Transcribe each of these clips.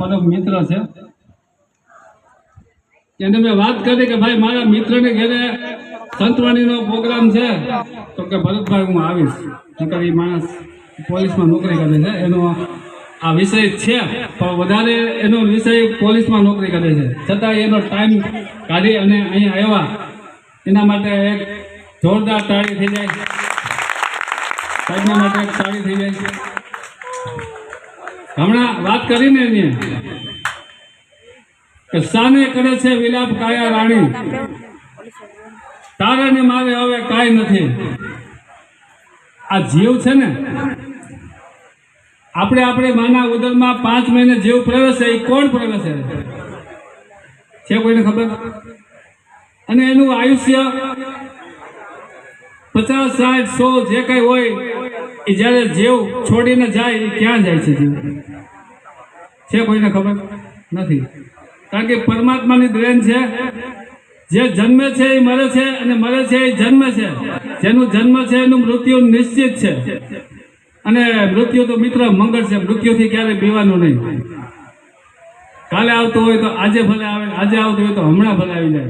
પરમ મિત્ર છે. એને મેં વાત કરી કે ભાઈ, મારા મિત્રને ઘરે સંતવાણીનો પ્રોગ્રામ છે. તો કે ભરતભાઈ હું આવીશ. નકર એ માણસ પોલીસમાં નોકરી કરે છે. એનો આ વિષય છે, પણ વધારે એનો વિષય પોલીસમાં નોકરી કરે છે. છતાં એનો ટાઈમ કાઢી અને અહીંયા આવ્યા. એના માટે એક જોરદાર તાળી થઈ જાય. સાહેબના માટે તાળી થઈ જાય. હમણાં વાત કરીને એની. કે સાને કરે છે વિલાપ કાયા રાણી. તારે ને મારે હવે કાંઈ નથી. આ જીવ છે ને? આપણે આપણે માના ઉદરમાં પાંચ મહિને જીવ પ્રવેશે એ કોણ પ્રવેશે? છે કોઈને ખબર? અને એનું આયુષ્ય પચાસ, સાઠ, સો જે કઈ હોય એ જ્યારે જીવ છોડીને જાય એ ક્યાં જાય છે જીવ? છે કોઈને ખબર નથી. કારણ કે પરમાત્માની દેન છે, જે જન્મે છે એ મરે છે અને મરે છે એ જન્મે છે. જેનું જન્મ છે એનું મૃત્યુ નિશ્ચિત છે. અને મૃત્યુ તો મિત્ર મંગળ છે, મૃત્યુથી ક્યારે પીવાનું નહીં. કાલે આવતું હોય તો આજે ભલે આવે, આજે આવતું હોય તો હમણાં ભલે આવી જાય.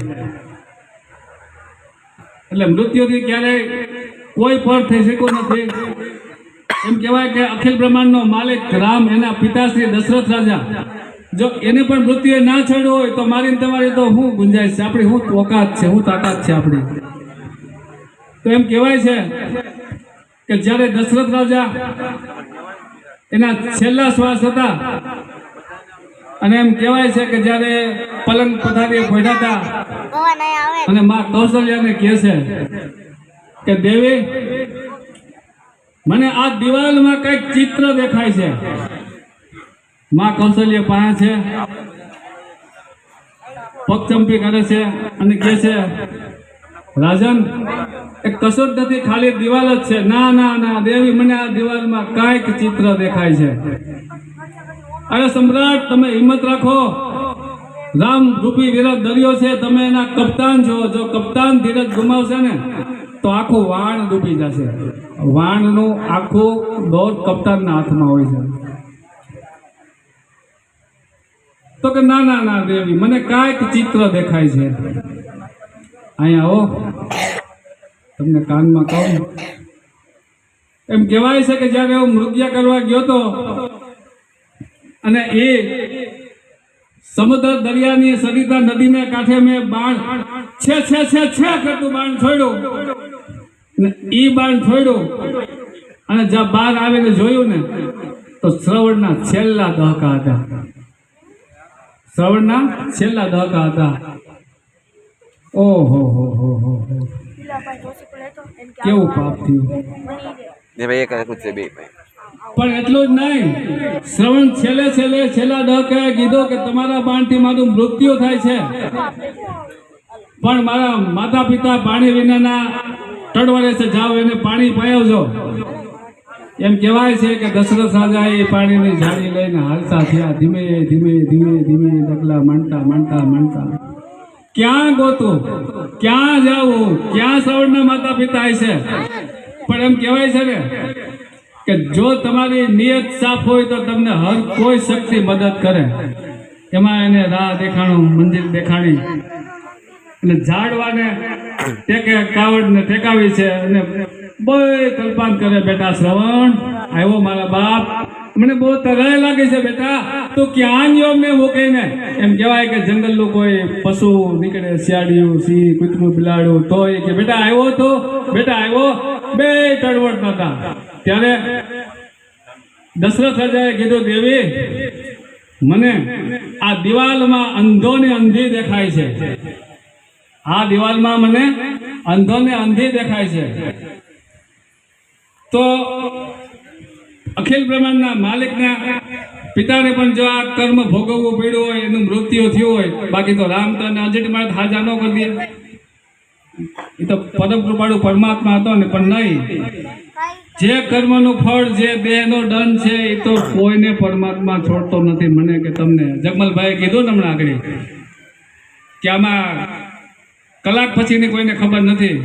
એટલે મૃત્યુથી ક્યારેય કોઈ પર થઈ શક્યું નથી. એમ કહેવાય કે અખિલ બ્રહ્માંડનો માલિક રામ એના પિતાશ્રી દશરથ રાજા. જો એને પણ મૃત્યુએ ના છોડ્યો હોય તો મારી તમારી તો શું ગુંજાઈશ? છે આપણી શું ઓકાત છે? શું તાકાત છે આપણી? તો એમ કહેવાય છે કે જ્યારે દશરથ રાજા એના છેલ્લા શ્વાસ હતા અને એમ કહેવાય છે કે જ્યારે પલંગ પથારીએ ભોયડા હતા અને માં કૌશલ્યાને કહે છે કે દેવી મને આ દિવાલમાં કંઈક ચિત્ર દેખાય છે. માં કૌશલ્ય પાસે છે. પગચંપી કરે છે અને કહે છે, રાજન એ કશું નથી ખાલી દિવાલ જ છે. ના ના ના, દેવી, મને આ દિવાલમાં કાંઈક ચિત્ર દેખાય છે. અરે સમ્રાટ, તમે હિંમત રાખો. રામ, રૂપી, વિરાટ દરિયો છે. તમે એના કપ્તાન છો. જો કપ્તાન ધીરજ ગુમાવશે ને તો આખું વાણ ડૂબી જશે. વાણનું આખું દોર કપ્તાનના હાથમાં હોય છે. તો કે ના ના ના, દેવી, મને કાંઈક ચિત્ર દેખાય છે. અહીંયા આવો તમને કાનમાં કહું. એમ કહેવાય છે કે જ્યારે હું મૃત્યા કરવા ગયો તો અને એ સમુદ્ર દરિયાની સરિતા નદીને કાંઠે મેં બાણ, છે છે છે છે કરતું બાણ છોડ્યું. ઈ બાણ છોડ્યું. અને જ્યાં બહાર આવીને જોયું ને તો શ્રવણના છેલ્લા દહકા હતા. શ્રવણના છેલ્લા દહકા હતા. ઓહો હો હો હો કેવું પાપ થયું? બે પણ એટલું જ નહીં. શ્રવણ છેલ્લે છેલ્લે છેલ્લા દહકે કીધો કે તમારા બાણથી મારું મૃત્યુ થાય છે. પણ મારા માતા પિતા પાણી વિનાના ટળવાડે છે, જાઓ એને પાણી પાયાવજો. એમ કહેવાય છે કે દશરથ રાજા એ પાણીની જાળી લઈને હાલતા થયા, ધીમે ધીમે ધીમે ધીમે ડગલા માંડતા માંડતા માંડતા. ક્યાં ગોતું? ક્યાં જાવું ક્યાં શ્રવણના માતા પિતા છે? પણ એમ કહેવાય છે ને કે જો તમારી નિયત સાફ હોય તો તમને હર કોઈ શક્તિ મદદ કરે. એમાં એને રાહ દેખાણું, મંદિર દેખાણી. અને ઝાડવાને કાવડને ટેકાવી છે અને બહુ કલ્પાન કરે, બેટા શ્રવણ આવ્યો મારા બાપ. મને બહુ તગાય લાગે છે, બેટા, તું ક્યાં ગયો? મેં મૂકીને એમ કહેવાય કે જંગલ લોકો પશુ નીકળે, શિયાળિયું, સિંહ, કૂતરું, બિલાડું તો એ કે, બેટા આવ્યો તો, બેટા આવ્યો બે તડવડ હતા. ત્યારે દશરથ રાજાએ કીધું, દેવી, મને આ દિવાલમાં અંધો ને અંધી દેખાય છે. આ દિવાલમાં મને અંધો ને અંધી દેખાય છે. તો અખિલ બ્રહ્માંડના માલિકના પિતાને પણ જો આ કર્મ ભોગવવું પડ્યું હોય, એનું મૃત્યુ થયું હોય, બાકી તો રામ તો અજટમાં હાજર ન કરી દે. એ તો પરમ કૃપાળુ પરમાત્મા હતો ને, પણ નહીં. જે કર્મનું ફળ, જે દેહનો દંડ છે, એ તો કોઈને પરમાત્મા છોડતો નથી. મને કે તમને, જગમલભાઈએ કીધું ને હમણાં આગળ, કે આમાં કલાક પછીની કોઈને ખબર નથી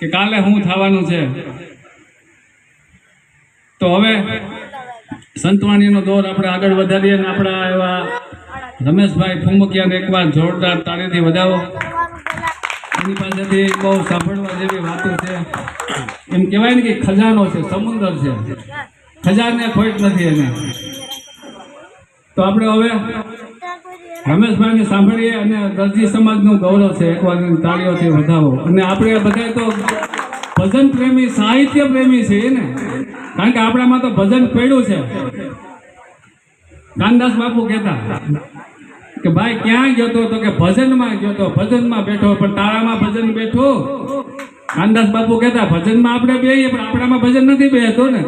કે કાલે શું થવાનું છે. તો હવે સંતવાણીનો દોર આપણે આગળ વધારીએ અને આપણા એવા રમેશભાઈ ફુમકિયાને એકવાર જોરદાર તાળીથી વધાવો. એની પાસેથી બહુ સાંભળવા જેવી વાતો છે. એમ કહેવાય ને કે ખજાનો છે, સમુદ્ર છે. ખજાને ખોટ નથી એને. તો આપણે હવે રમેશભાઈને સાંભળીએ અને દરજી સમાજનું ગૌરવ છે એકવાર એની તાળીઓથી વધાવો. અને આપણે બધા તો ભજન પ્રેમી, સાહિત્ય પ્રેમી છીએ ને? કારણ કે આપણામાં તો ભજન પડ્યું છે. કાનદાસ બાપુ કહેતા કે ભાઈ, ક્યાં ગયો તો? કે ભજનમાં ગયો તો, ભજનમાં બેઠો, પણ તારામાં ભજન બેઠો. કાનદાસ બાપુ કહેતા, ભજનમાં આપણે બેહીએ, પણ આપણામાં ભજન નથી બેહતો ને?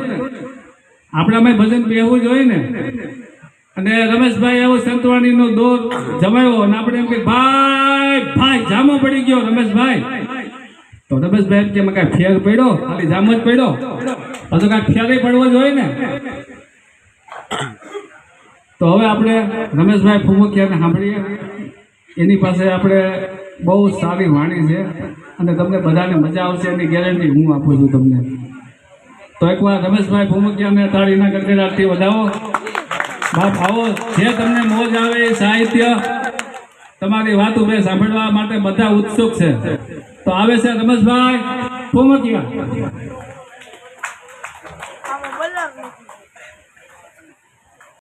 આપણામાં ભજન બેહવું જોઈએ ને? અને રમેશભાઈ એવો સંતવાણીનો દોર જમાયો અને આપણે એમ કે ભાઈ ભાઈ, જામો પડી ગયો રમેશભાઈ. તો રમેશભાઈ એમ કે કાંઈ ફેર પડ્યો? ખાલી જામો જ પડ્યો? પછી કાંઈ ફેરે પડવો જોઈએ ને. તો હવે આપણે રમેશભાઈ ફુમકિયાને સાંભળીએ. એની પાસે આપણે બહુ સારી વાણી છે અને તમને બધાને મજા આવશે એની ગેરંટી હું આપું છું તમને. તો એકવાર રમેશભાઈ ફુમકિયાને તાળીના ગડગડાટથી વધાવો. બાપ આવો જે તમને મોજ આવે એ સાહિત્ય, તમારી વાતો મેં સાંભળવા માટે બધા ઉત્સુક છે. તો આવે છે રમેશભાઈ ફુમકિયા